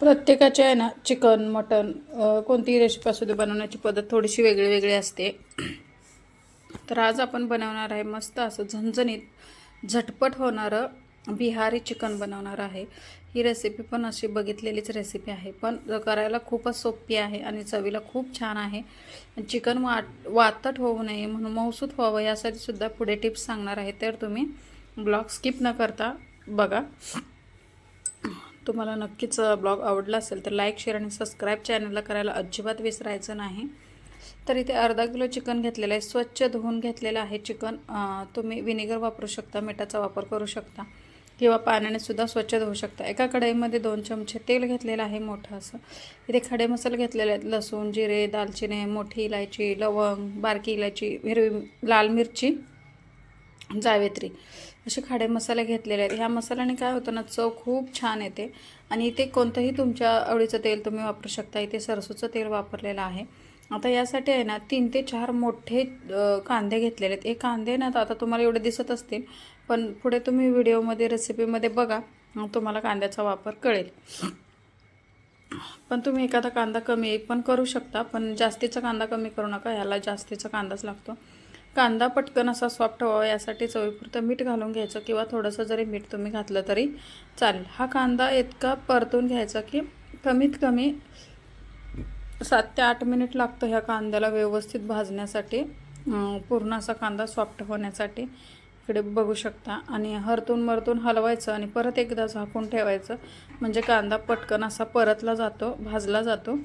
प्रत्येकाचे आहे ना चिकन मटन कोणतीही रेसिपी असू दे बनवण्याची पद्धत थोडीशी वेगळी वेगळी असते. तर आज आपण बनवणार आहे मस्त असं झणझणीत झटपट होणारं बिहारी चिकन बनवणार आहे. ही रेसिपी पण अशी बघितलेलीच रेसिपी आहे. पण करायला खूपच सोपी आहे आणि चवीला खूप छान आहे. चिकन वाट वातट होऊ नये म्हणून मौसूत व्हावं यासाठी सुद्धा पुढे टिप्स सांगणार आहे. तर तुम्ही ब्लॉग स्किप न करता बघा. तुम्हाला नक्कीच ब्लॉग आवडला असेल तर लाईक शेअर आणि सबस्क्राईब चॅनलला करायला अजिबात विसरायचं नाही. तर इथे अर्धा किलो चिकन घेतलेलं आहे. स्वच्छ धुवून घेतलेलं आहे चिकन. तुम्ही विनेगर वापरू शकता मिठाचा वापर करू शकता किंवा पाण्याने सुद्धा स्वच्छ धुवू शकता. एका कढईमध्ये दोन चमचे तेल घेतलेलं आहे मोठं असं. इथे खडे मसाले घेतलेले आहेत. लसूण जिरे दालचिनी मोठी इलायची लवंग बारकी इलायची हिरवी लाल मिरची. जावेत्री. असे खाडे मसाले घेतलेले आहेत. ह्या मसाल्याने काय होतं ना चव खूप छान येते. आणि इथे कोणतंही तुमच्या आवडीचं तेल तुम्ही वापरू शकता. इथे सरसूचं तेल वापरलेलं आहे. आता यासाठी आहे ना तीन ते चार मोठे कांदे घेतलेले आहेत. हे कांदे ना आता तुम्हाला एवढे दिसत असतील पण पुढे तुम्ही व्हिडिओमध्ये रेसिपीमध्ये बघा तुम्हाला कांद्याचा वापर कळेल. पण तुम्ही एखादा कांदा कमी पण करू शकता पण जास्तीचा कांदा कमी करू नका. ह्याला जास्तीचा कांदाच लागतो. कांदा पटकन असा सॉफ्ट व्हावा यासाठी चवीपुरतं मीठ घालून घ्यायचं किंवा थोडंसं जरी मीठ तुम्ही घातलं तरी चालेल. हा कांदा इतका परतून घ्यायचा की कमीत कमी सात ते आठ मिनिट लागतं ह्या कांद्याला व्यवस्थित भाजण्यासाठी. पूर्ण असा कांदा सॉफ्ट होण्यासाठी. इकडे बघू शकता. आणि हरतून मरतून हलवायचं आणि परत एकदा झाकून ठेवायचं. म्हणजे कांदा पटकन असा परतला जातो भाजला जातो.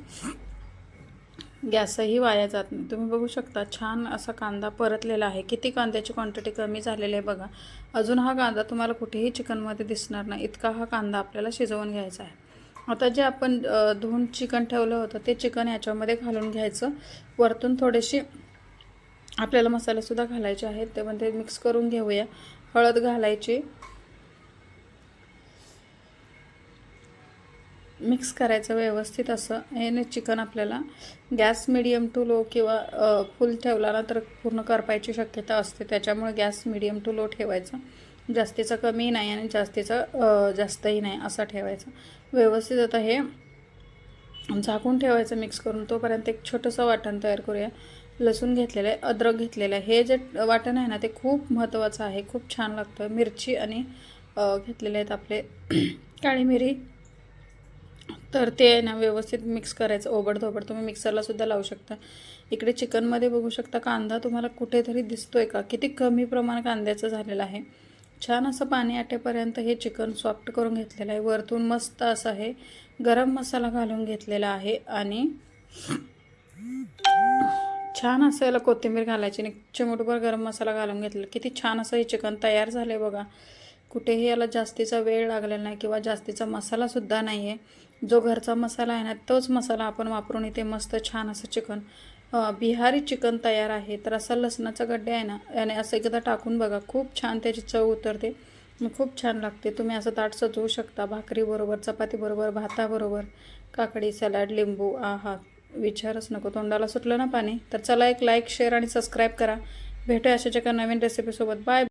गॅसही वाया जात नाही. तुम्ही बघू शकता छान असा कांदा परतलेला आहे. किती कांद्याची क्वांटिटी कमी झालेली आहे बघा. अजून हा कांदा तुम्हाला कुठेही चिकनमध्ये दिसणार नाही. इतका हा कांदा आपल्याला शिजवून घ्यायचा आहे. आता जे आपण धुवून चिकन ठेवलं होतं ते चिकन याच्यामध्ये घालून घ्यायचं. वरतून थोडेसे आपल्याला मसालेसुद्धा घालायचे आहेत. ते पण ते मिक्स करून घेऊया. हळद घालायची. मिक्स करायचं व्यवस्थित असं. हे चिकन आपल्याला गॅस मिडियम टू लो किंवा फुल ठेवला ना तर पूर्ण करपायची शक्यता असते. त्याच्यामुळे गॅस मिडियम टू लो ठेवायचा. जास्तीचं कमी नाही आणि जास्तीचं जास्तही नाही असा ठेवायचा. व्यवस्थित आता हे झाकून ठेवायचं मिक्स करून. तोपर्यंत एक छोटंसं वाटण तयार करूया. लसूण घेतलेलं आहे अद्रक घेतलेलं आहे. हे जे वाटण आहे ना ते खूप महत्त्वाचं आहे. खूप छान लागतं. मिरची आणि घेतलेले आहेत आपले काळी मिरी. तर ते आहे ना व्यवस्थित मिक्स करायचं. ओबडधोबड तुम्ही मिक्सरला सुद्धा लावू शकता. इकडे चिकनमध्ये बघू शकता कांदा तुम्हाला कुठेतरी दिसतोय का? किती कमी प्रमाण कांद्याचं झालेलं आहे. छान असं पाणी आटेपर्यंत हे चिकन सॉफ्ट करून घेतलेलं आहे. वरतून मस्त असं हे गरम मसाला घालून घेतलेला आहे आणि छान असं याला कोथिंबीर घालायची आणि चिमूटभर गरम मसाला घालून घेतलेला. किती छान असं हे चिकन तयार झालं आहे बघा. कुठेही याला जास्तीचा वेळ लागलेला नाही किंवा जास्तीचा मसालासुद्धा नाही आहे जो घरचा मसाला आहे ना तोच मसाला आपण वापरून इथे मस्त छान असं चिकन बिहारी चिकन तयार आहे. तर असा लसणाचा गड्डे आहे ना याने असं एकदा टाकून बघा खूप छान त्याची चव उतरते. खूप छान लागते. तुम्ही असं ताट सजवू शकता. भाकरीबरोबर चपातीबरोबर भाताबरोबर काकडी सलाड लिंबू आहा विचारच नको. तोंडाला सुटलं ना पाणी? तर चला एक लाईक शेअर आणि सबस्क्राईब करा. भेटूया अशाच्या एका नवीन रेसिपीसोबत बाय